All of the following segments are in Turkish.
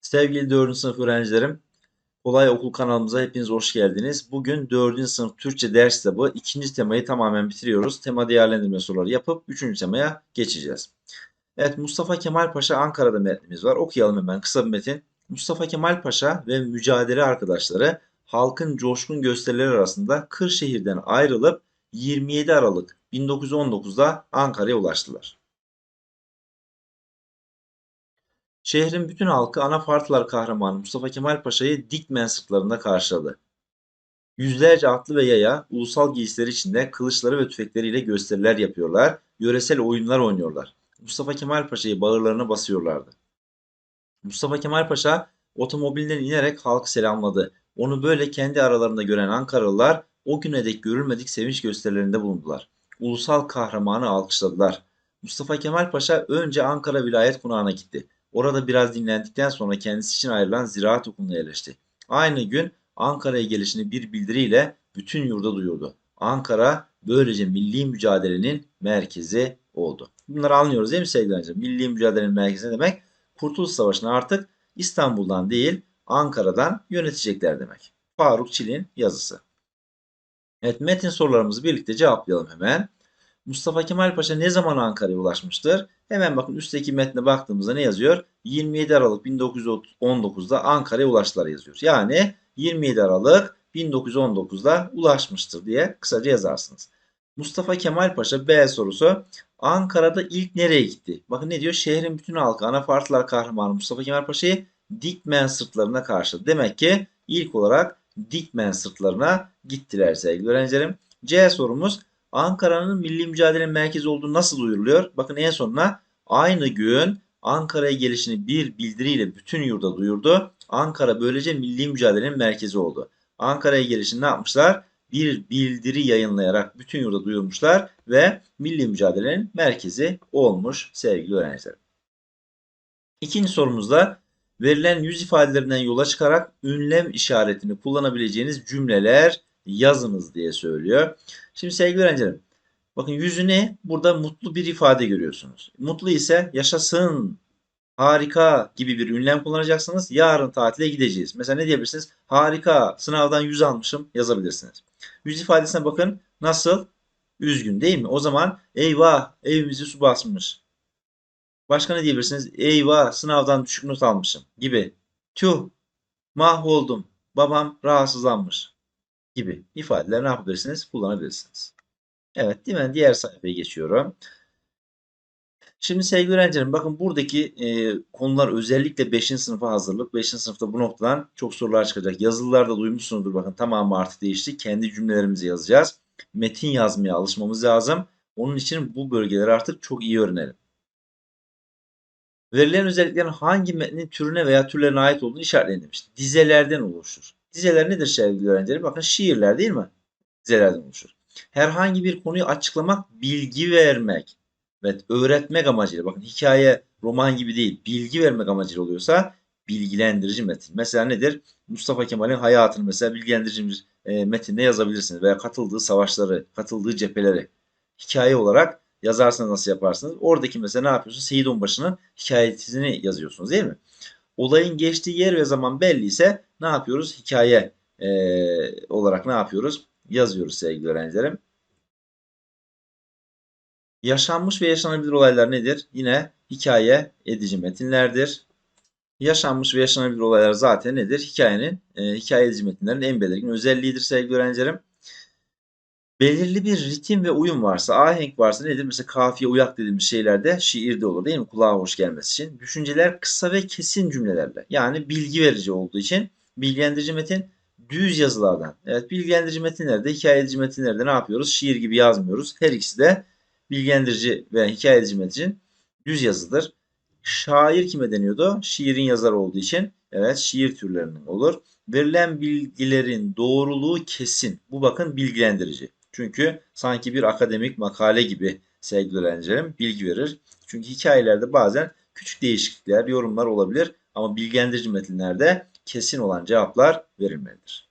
Sevgili 4. sınıf öğrencilerim, Kolay Okul kanalımıza hepiniz hoş geldiniz. Bugün 4. sınıf Türkçe ders kitabı ikinci temayı tamamen bitiriyoruz. Tema değerlendirme soruları yapıp 3. temaya geçeceğiz. Evet Mustafa Kemal Paşa Ankara'da metnimiz var. Okuyalım hemen kısa bir metin. Mustafa Kemal Paşa ve mücadele arkadaşları halkın coşkun gösterileri arasında Kırşehir'den ayrılıp 27 Aralık 1919'da Ankara'ya ulaştılar. Şehrin bütün halkı Anafartılar kahramanı Mustafa Kemal Paşa'yı Dikmen sırtlarında karşıladı. Yüzlerce atlı ve yaya ulusal giysileri içinde kılıçları ve tüfekleriyle gösteriler yapıyorlar, yöresel oyunlar oynuyorlar. Mustafa Kemal Paşa'yı bağırlarına basıyorlardı. Mustafa Kemal Paşa otomobilinden inerek halkı selamladı. Onu böyle kendi aralarında gören Ankaralılar o güne dek görülmedik sevinç gösterilerinde bulundular. Ulusal kahramanı alkışladılar. Mustafa Kemal Paşa önce Ankara Vilayet Konağı'na gitti. Orada biraz dinlendikten sonra kendisi için ayrılan ziraat okuluna yerleşti. Aynı gün Ankara'ya gelişini bir bildiriyle bütün yurda duyurdu. Ankara böylece milli mücadelenin merkezi oldu. Bunları anlıyoruz değil mi sevgili öğrenciler? Milli mücadelenin merkezi ne demek? Kurtuluş Savaşı'nı artık İstanbul'dan değil Ankara'dan yönetecekler demek. Faruk Çil'in yazısı. Evet metin sorularımızı birlikte cevaplayalım hemen. Mustafa Kemal Paşa ne zaman Ankara'ya ulaşmıştır? Hemen bakın üstteki metne baktığımızda ne yazıyor? 27 Aralık 1919'da Ankara'ya ulaştılar yazıyor. Yani 27 Aralık 1919'da ulaşmıştır diye kısaca yazarsınız. Mustafa Kemal Paşa B sorusu Ankara'da ilk nereye gitti? Bakın ne diyor? Şehrin bütün halkı Anafartılar kahramanı Mustafa Kemal Paşa'yı Dikmen sırtlarına karşıladı. Demek ki ilk olarak Dikmen sırtlarına gittiler sevgili öğrencilerim. C sorumuz Ankara'nın milli mücadelenin merkezi olduğu nasıl duyuruluyor? Bakın en sonuna aynı gün Ankara'ya gelişini bir bildiriyle bütün yurda duyurdu. Ankara böylece milli mücadelenin merkezi oldu. Ankara'ya gelişini ne yapmışlar? Bir bildiri yayınlayarak bütün yurda duyurmuşlar ve milli mücadelenin merkezi olmuş sevgili öğrenciler. İkinci sorumuzda verilen yüz ifadelerinden yola çıkarak ünlem işaretini kullanabileceğiniz cümleler yazınız diye söylüyor. Şimdi sevgili öğrencilerim bakın yüzüne burada mutlu bir ifade görüyorsunuz. Mutlu ise yaşasın, harika gibi bir ünlem kullanacaksınız. Yarın tatile gideceğiz. Mesela ne diyebilirsiniz? Harika, sınavdan 100 almışım yazabilirsiniz. Yüz ifadesine bakın nasıl? Üzgün değil mi? O zaman eyvah evimizi su basmış. Başka ne diyebilirsiniz? Eyvah sınavdan düşük not almışım gibi. Tüh mahvoldum babam rahatsızlanmış gibi ifadeler ne yapabilirsiniz? Kullanabilirsiniz. Evet mi? Diğer sayfaya geçiyorum. Şimdi sevgili öğrencilerim bakın buradaki e, konular özellikle 5. sınıfa hazırlık. 5. sınıfta bu noktadan çok sorular çıkacak. Yazılılarda duymuşsunuzdur bakın tamamı artık değişti. Kendi cümlelerimizi yazacağız. Metin yazmaya alışmamız lazım. Onun için bu bölgeleri artık çok iyi öğrenelim. Verilen özelliklerin hangi metnin türüne veya türlerine ait olduğunu işaretleyin. Dizelerden oluşur. Dizeler nedir sevgili öğrencilerim? Bakın şiirler değil mi? Dizelerden oluşur. Herhangi bir konuyu açıklamak, bilgi vermek ve öğretmek amacıyla. Bakın hikaye, roman gibi değil. Bilgi vermek amacıyla oluyorsa bilgilendirici metin. Mesela nedir? Mustafa Kemal'in hayatını mesela bilgilendirici bir e, metinde yazabilirsiniz. Veya katıldığı savaşları, katıldığı cepheleri hikaye olarak yazarsanız nasıl yaparsınız? Oradaki mesela ne yapıyorsunuz? Seyit Onbaşı'nın hikayesini yazıyorsunuz değil mi? Olayın geçtiği yer ve zaman belli ise ne yapıyoruz? Hikaye e, olarak ne yapıyoruz? Yazıyoruz sevgili öğrencilerim. Yaşanmış ve yaşanabilir olaylar nedir? Yine hikaye edici metinlerdir. Yaşanmış ve yaşanabilir olaylar zaten nedir? Hikayenin, e, hikaye edici metinlerin en belirgin özelliğidir sevgili öğrencilerim. Belirli bir ritim ve uyum varsa, ahenk varsa nedir? Mesela kafiye, uyak dediğimiz şeylerde şiirde olur değil mi? Kulağa hoş gelmesi için. Düşünceler kısa ve kesin cümlelerle. Yani bilgi verici olduğu için bilgilendirici metin düz yazılardan. Evet bilgilendirici metinlerde, hikaye metinlerde ne yapıyoruz? Şiir gibi yazmıyoruz. Her ikisi de bilgilendirici ve hikaye metin düz yazıdır. Şair kime deniyordu? Şiirin yazarı olduğu için. Evet şiir türlerinin olur. Verilen bilgilerin doğruluğu kesin. Bu bakın bilgilendirici. Çünkü sanki bir akademik makale gibi sevgili öğrencilerim bilgi verir. Çünkü hikayelerde bazen küçük değişiklikler, yorumlar olabilir ama bilgilendirici metinlerde kesin olan cevaplar verilmelidir.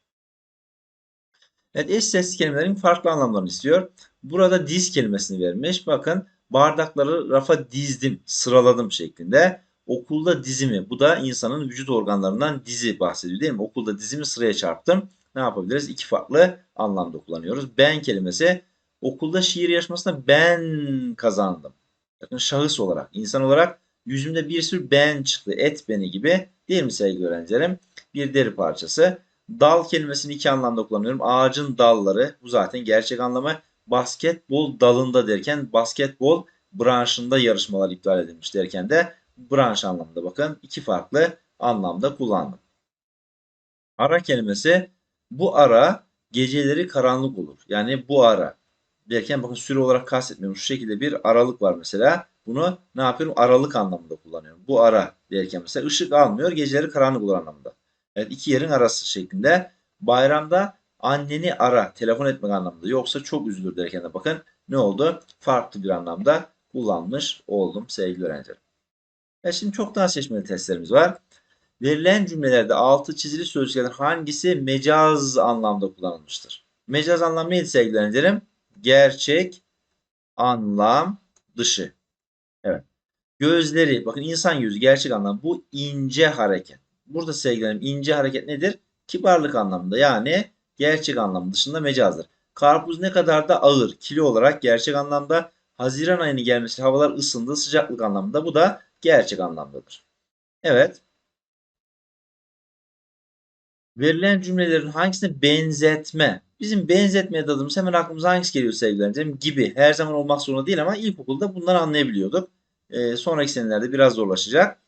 Evet eş sesli kelimelerin farklı anlamlarını istiyor. Burada diz kelimesini vermiş. Bakın Bardakları rafa dizdim, sıraladım şeklinde. Okulda dizimi. Bu da insanın vücut organlarından dizi bahsediyor değil mi? Okulda dizimi sıraya çarptım. Ne yapabiliriz? İki farklı anlamda kullanıyoruz. Ben kelimesi okulda şiir yarışmasında ben kazandım. Bakın şahıs olarak, insan olarak yüzümde bir sürü ben çıktı. Et beni gibi değil mi sevgili öğrencilerim? Bir deri parçası. Dal kelimesini iki anlamda kullanıyorum. Ağacın dalları. Bu zaten gerçek anlamı. Basketbol dalında derken basketbol branşında yarışmalar iptal edilmiş derken de branş anlamında bakın iki farklı anlamda kullandım. Ara kelimesi bu ara geceleri karanlık olur. Yani bu ara derken bakın süre olarak kastetmiyorum. Şu şekilde bir aralık var mesela. Bunu ne yapıyorum? Aralık anlamında kullanıyorum. Bu ara derken mesela ışık almıyor, geceleri karanlık olur anlamında. Evet iki yerin arası şeklinde. Bayramda anneni ara, telefon etmek anlamında. Yoksa çok üzülür derken de bakın ne oldu? Farklı bir anlamda kullanmış oldum sevgili öğrencilerim. Evet, şimdi çok daha seçmeli testlerimiz var. Verilen cümlelerde altı çizili sözcüklerden hangisi mecaz anlamda kullanılmıştır? Mecaz anlam neydi sevgili öğrencilerim? Gerçek anlam dışı. Evet. Gözleri, bakın insan yüzü gerçek anlam. Bu ince hareket. Burada sevgilerim ince hareket nedir? Kibarlık anlamında yani gerçek anlam dışında mecazdır. Karpuz ne kadar da ağır, kilo olarak gerçek anlamda. Haziran ayının gelmesi havalar ısındı, sıcaklık anlamında. Bu da gerçek anlamdadır. Evet. Verilen cümlelerin hangisine benzetme? Bizim benzetme adımız hemen aklımıza hangisi geliyor sevgili öğrencilerim? Gibi. Her zaman olmak zorunda değil ama ilkokulda bunları anlayabiliyorduk. Ee, sonraki senelerde biraz zorlaşacak.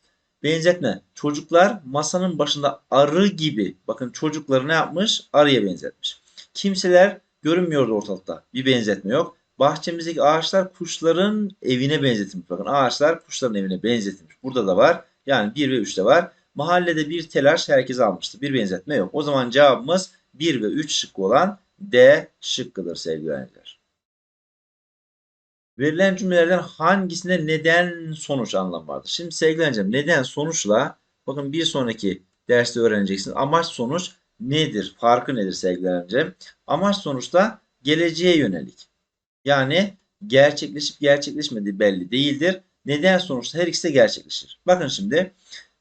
Benzetme. Çocuklar masanın başında arı gibi. Bakın çocukları ne yapmış? Arıya benzetmiş. Kimseler görünmüyordu ortalıkta. Bir benzetme yok. Bahçemizdeki ağaçlar kuşların evine benzetilmiş. Bakın ağaçlar kuşların evine benzetilmiş. Burada da var. Yani 1 ve 3'te var. Mahallede bir telaş herkes almıştı. Bir benzetme yok. O zaman cevabımız 1 ve 3 şıkkı olan D şıkkıdır sevgili öğrenciler. Verilen cümlelerden hangisinde neden sonuç anlamı vardır? Şimdi sevgili neden sonuçla bakın bir sonraki derste öğreneceksiniz. Amaç sonuç nedir? Farkı nedir sevgili öğrencim? Amaç sonuçta geleceğe yönelik. Yani gerçekleşip gerçekleşmediği belli değildir. Neden sonuçta her ikisi de gerçekleşir. Bakın şimdi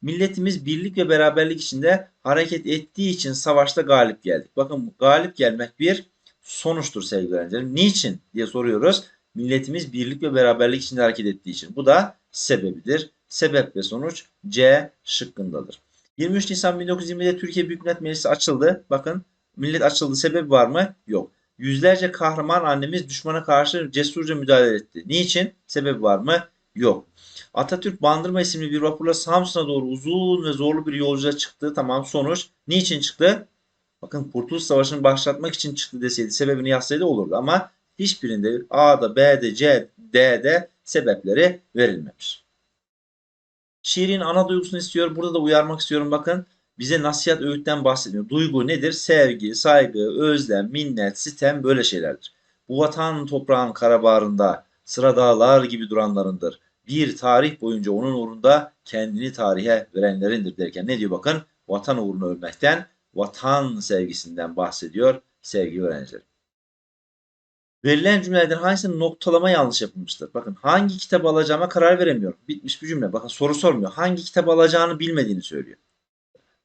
milletimiz birlik ve beraberlik içinde hareket ettiği için savaşta galip geldik. Bakın galip gelmek bir sonuçtur sevgili öğrencilerim. Niçin diye soruyoruz. Milletimiz birlik ve beraberlik içinde hareket ettiği için. Bu da sebebidir. Sebep ve sonuç C şıkkındadır. 23 Nisan 1920'de Türkiye Büyük Millet Meclisi açıldı. Bakın millet açıldı. Sebebi var mı? Yok. Yüzlerce kahraman annemiz düşmana karşı cesurca müdahale etti. Niçin? Sebebi var mı? Yok. Atatürk Bandırma isimli bir vapurla Samsun'a doğru uzun ve zorlu bir yolculuğa çıktı. Tamam sonuç. Niçin çıktı? Bakın Kurtuluş Savaşı'nı başlatmak için çıktı deseydi sebebini yazsaydı olurdu ama hiçbirinde A'da, B'de, C, D'de sebepleri verilmemiş. Şiirin ana duygusunu istiyor. Burada da uyarmak istiyorum. Bakın bize nasihat öğütten bahsediyor. Duygu nedir? Sevgi, saygı, özlem, minnet, sitem böyle şeylerdir. Bu vatan toprağın karabarında sıra dağlar gibi duranlarındır. Bir tarih boyunca onun uğrunda kendini tarihe verenlerindir derken ne diyor bakın? Vatan uğruna ölmekten, vatan sevgisinden bahsediyor sevgili öğrenciler. Verilen cümlelerden hangisinin noktalama yanlış yapılmıştır? Bakın hangi kitabı alacağıma karar veremiyorum. Bitmiş bir cümle. Bakın soru sormuyor. Hangi kitabı alacağını bilmediğini söylüyor.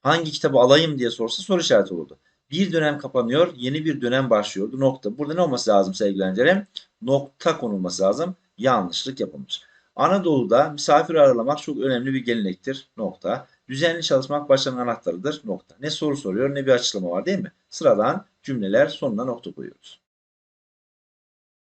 Hangi kitabı alayım diye sorsa soru işareti olurdu. Bir dönem kapanıyor, yeni bir dönem başlıyordu. Nokta. Burada ne olması lazım sevgili öğrencilerim? Nokta konulması lazım. Yanlışlık yapılmış. Anadolu'da misafir ağırlamak çok önemli bir gelenektir. Nokta. Düzenli çalışmak başarının anahtarıdır. Nokta. Ne soru soruyor ne bir açıklama var değil mi? Sıradan cümleler sonuna nokta koyuyoruz.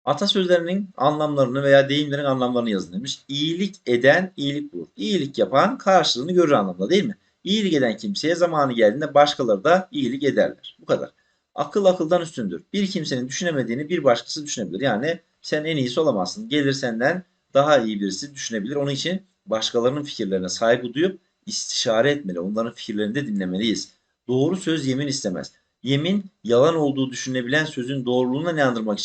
Atasözlerinin anlamlarını veya deyimlerin anlamlarını yazın demiş. İyilik eden iyilik bulur. İyilik yapan karşılığını görür anlamda değil mi? İyilik eden kimseye zamanı geldiğinde başkaları da iyilik ederler. Bu kadar. Akıl akıldan üstündür. Bir kimsenin düşünemediğini bir başkası düşünebilir. Yani sen en iyisi olamazsın. Gelir senden daha iyi birisi düşünebilir. Onun için başkalarının fikirlerine saygı duyup istişare etmeli. Onların fikirlerini de dinlemeliyiz. Doğru söz yemin istemez. Yemin yalan olduğu düşünebilen sözün doğruluğuna ne andırmak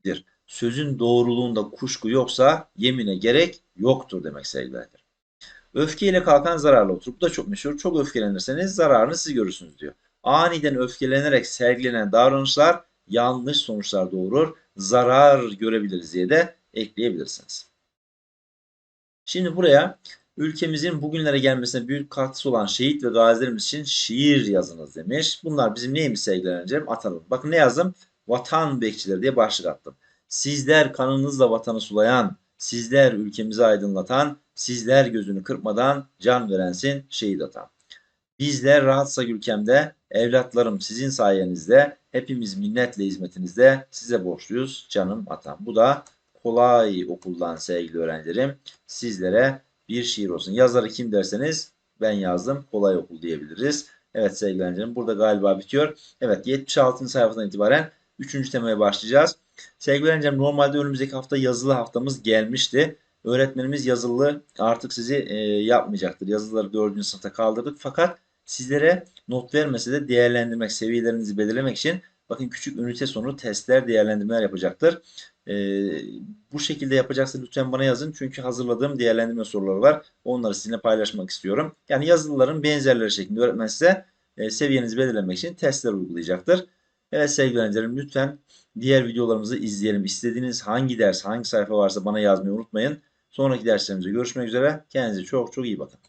içindir. Sözün doğruluğunda kuşku yoksa yemine gerek yoktur demek sevgilerdir. Öfkeyle kalkan zararlı otur. Bu da çok meşhur. Çok öfkelenirseniz zararını siz görürsünüz diyor. Aniden öfkelenerek sergilenen davranışlar yanlış sonuçlar doğurur. Zarar görebiliriz diye de ekleyebilirsiniz. Şimdi buraya ülkemizin bugünlere gelmesine büyük katkısı olan şehit ve gazilerimiz için şiir yazınız demiş. Bunlar bizim neymiş sevgili öğrencilerim? Atalım. Bakın ne yazdım? Vatan bekçileri diye başlık attım. Sizler kanınızla vatanı sulayan, sizler ülkemizi aydınlatan, sizler gözünü kırpmadan can verensin şehit atam. Bizler rahatsak ülkemde, evlatlarım sizin sayenizde, hepimiz minnetle hizmetinizde size borçluyuz canım atam. Bu da kolay okuldan sevgili öğrencilerim sizlere bir şiir olsun. Yazarı kim derseniz ben yazdım kolay okul diyebiliriz. Evet sevgili öğrencilerim burada galiba bitiyor. Evet 76. sayfadan itibaren 3. temaya başlayacağız. Sevgili öğrencilerim normalde önümüzdeki hafta yazılı haftamız gelmişti. Öğretmenimiz yazılı artık sizi e, yapmayacaktır. Yazıları 4. sınıfta kaldırdık fakat sizlere not vermese de değerlendirmek, seviyelerinizi belirlemek için bakın küçük ünite sonu testler, değerlendirmeler yapacaktır. E, bu şekilde yapacaksa lütfen bana yazın. Çünkü hazırladığım değerlendirme soruları var. Onları sizinle paylaşmak istiyorum. Yani yazılıların benzerleri şeklinde öğretmen size e, seviyenizi belirlemek için testler uygulayacaktır. Evet sevgili öğrencilerim lütfen diğer videolarımızı izleyelim. İstediğiniz hangi ders, hangi sayfa varsa bana yazmayı unutmayın. Sonraki derslerimizde görüşmek üzere. Kendinize çok çok iyi bakın.